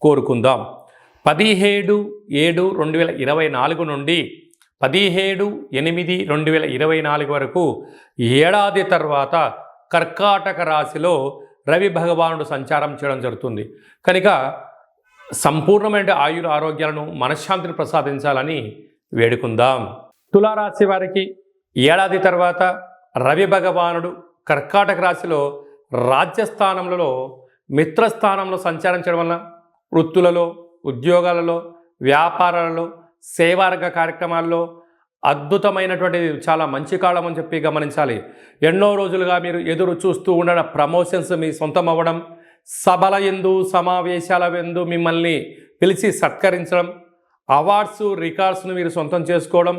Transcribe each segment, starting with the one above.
కోరుకుందాం. పదిహేడు ఏడు రెండు వేల ఇరవై నాలుగు నుండి పదిహేడు ఎనిమిది రెండు వేల ఇరవై నాలుగు వరకు ఏడాది తర్వాత కర్కాటక రాశిలో రవి భగవానుడు సంచారం చేయడం జరుగుతుంది. కనుక సంపూర్ణమైన ఆయుర ఆరోగ్యాలను మనశ్శాంతిని ప్రసాదించాలని వేడుకుందాం. తులారాశి వారికి ఏడాది తర్వాత రవి భగవానుడు కర్కాటక రాశిలో రాజ్యస్థానంలో మిత్రస్థానంలో సంచారం చేయడం వలన వృత్తులలో ఉద్యోగాలలో వ్యాపారాలలో సేవారంగ కార్యక్రమాల్లో అద్భుతమైనటువంటి చాలా మంచి కాలం అని చెప్పి గమనించాలి. ఎన్నో రోజులుగా మీరు ఎదురు చూస్తూ ఉండడం ప్రమోషన్స్ మీ సొంతం అవ్వడం సభల ఎందు సమావేశాల ఎందు మిమ్మల్ని పిలిచి సత్కరించడం అవార్డ్స్ రికార్డ్స్ను మీరు సొంతం చేసుకోవడం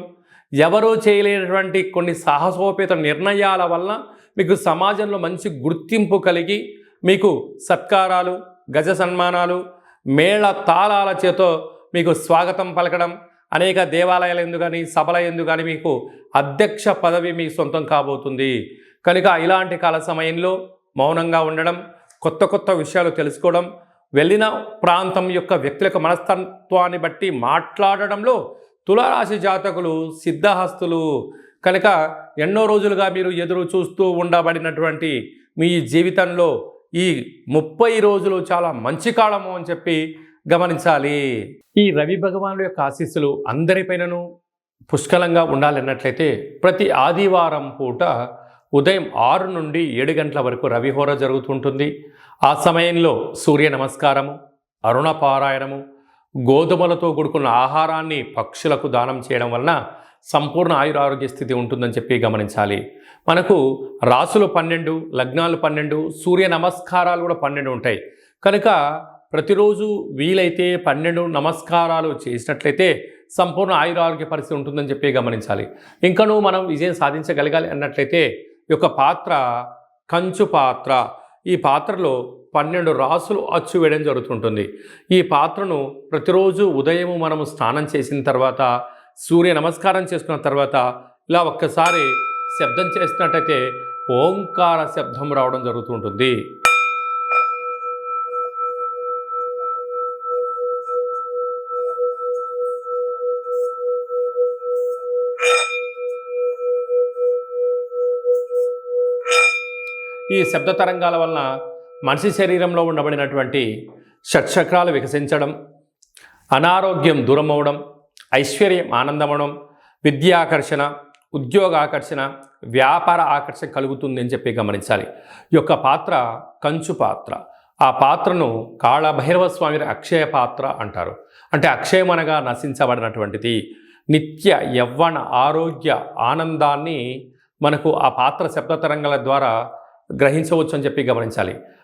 ఎవరూ చేయలేనటువంటి కొన్ని సాహసోపేత నిర్ణయాల వల్ల మీకు సమాజంలో మంచి గుర్తింపు కలిగి మీకు సత్కారాలు గజ సన్మానాలు మేళ తాళాల చేతో మీకు స్వాగతం పలకడం అనేక దేవాలయాల ఎందు కానీ సభల ఎందు కానీ మీకు అధ్యక్ష పదవి మీ సొంతం కాబోతుంది. కనుక ఇలాంటి కాల సమయంలో మౌనంగా ఉండడం కొత్త కొత్త విషయాలు తెలుసుకోవడం వెళ్ళిన ప్రాంతం యొక్క వ్యక్తుల మనస్తత్వాన్ని బట్టి మాట్లాడడంలో తులారాశి జాతకులు సిద్ధహస్తులు. కనుక ఎన్నో రోజులుగా మీరు ఎదురు చూస్తూ ఉండబడినటువంటి మీ జీవితంలో ఈ ముప్పై రోజులు చాలా మంచి కాలము అని చెప్పి గమనించాలి. ఈ రవి భగవానుడు యొక్క ఆశీస్సులు అందరిపైనను పుష్కలంగా ఉండాలన్నట్లయితే ప్రతి ఆదివారం పూట ఉదయం ఆరు నుండి ఏడు గంటల వరకు రవిహోర జరుగుతుంటుంది. ఆ సమయంలో సూర్య నమస్కారము అరుణ పారాయణము గోధుమలతో కూడుకున్న ఆహారాన్ని పక్షులకు దానం చేయడం వలన సంపూర్ణ ఆయురారోగ్య స్థితి ఉంటుందని చెప్పి గమనించాలి. మనకు రాసులు పన్నెండు లగ్నాలు పన్నెండు సూర్య నమస్కారాలు కూడా పన్నెండు ఉంటాయి. కనుక ప్రతిరోజు వీలైతే పన్నెండు నమస్కారాలు చేసినట్లయితే సంపూర్ణ ఆయురారోగ్య పరిస్థితి ఉంటుందని చెప్పి గమనించాలి. ఇంకనూ మనం విజయం సాధించగలగాలి అన్నట్లయితే ఈ యొక్క పాత్ర కంచు పాత్ర. ఈ పాత్రలో పన్నెండు రాసులు అచ్చు వేయడం జరుగుతుంటుంది. ఈ పాత్రను ప్రతిరోజు ఉదయం మనము స్నానం చేసిన తర్వాత సూర్య నమస్కారం చేసుకున్న తర్వాత ఇలా ఒక్కసారి శబ్దం చేసినట్టయితే ఓంకార శబ్దం రావడం జరుగుతుంటుంది ఈ శబ్ద తరంగాల వలన మనిషి శరీరంలో ఉండబడినటువంటి షట్చక్రాలు వికసించడం అనారోగ్యం దూరం అవడం ఐశ్వర్యం ఆనందమనం విద్యాకర్షణ ఉద్యోగ ఆకర్షణ వ్యాపార ఆకర్షణ కలుగుతుంది అని చెప్పి గమనించాలి. ఈ యొక్క పాత్ర కంచు పాత్ర. ఆ పాత్రను కాళభైరవ స్వామి అక్షయ పాత్ర అంటారు. అంటే అక్షయమనగా నశించబడినటువంటిది. నిత్య యవ్వన ఆరోగ్య ఆనందాన్ని మనకు ఆ పాత్ర శబ్ద తరంగాల ద్వారా గ్రహించవచ్చు అని చెప్పి గమనించాలి.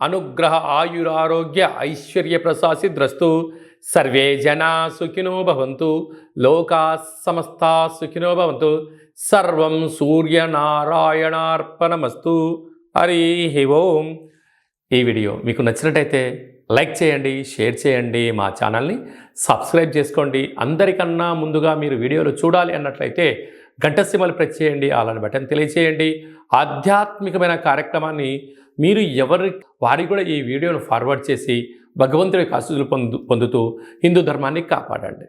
అనుగ్రహ ఆయురారోగ్య ఐశ్వర్య ప్రసాసిద్రస్తు సర్వే జనా సుఖినో భవంతు. లోకా సమస్తా సుఖినో భవంతు. సర్వం సూర్యనారాయణార్పణమస్తు. హరి ఓం. ఈ వీడియో మీకు నచ్చినట్టయితే లైక్ చేయండి షేర్ చేయండి మా ఛానల్ని సబ్స్క్రైబ్ చేసుకోండి. అందరికన్నా ముందుగా మీరు వీడియోలు చూడాలి అన్నట్లయితే ఘంటసీమలు ప్రెస్ చేయండి అలాంటి బటన్ తెలియచేయండి ఆధ్యాత్మికమైన కార్యక్రమాన్ని మీరు ఎవరి వారికి కూడా ఈ వీడియోను ఫార్వర్డ్ చేసి భగవంతుడి ఆశీస్సులు పొందు పొందుతూ హిందూ ధర్మాన్ని కాపాడండి.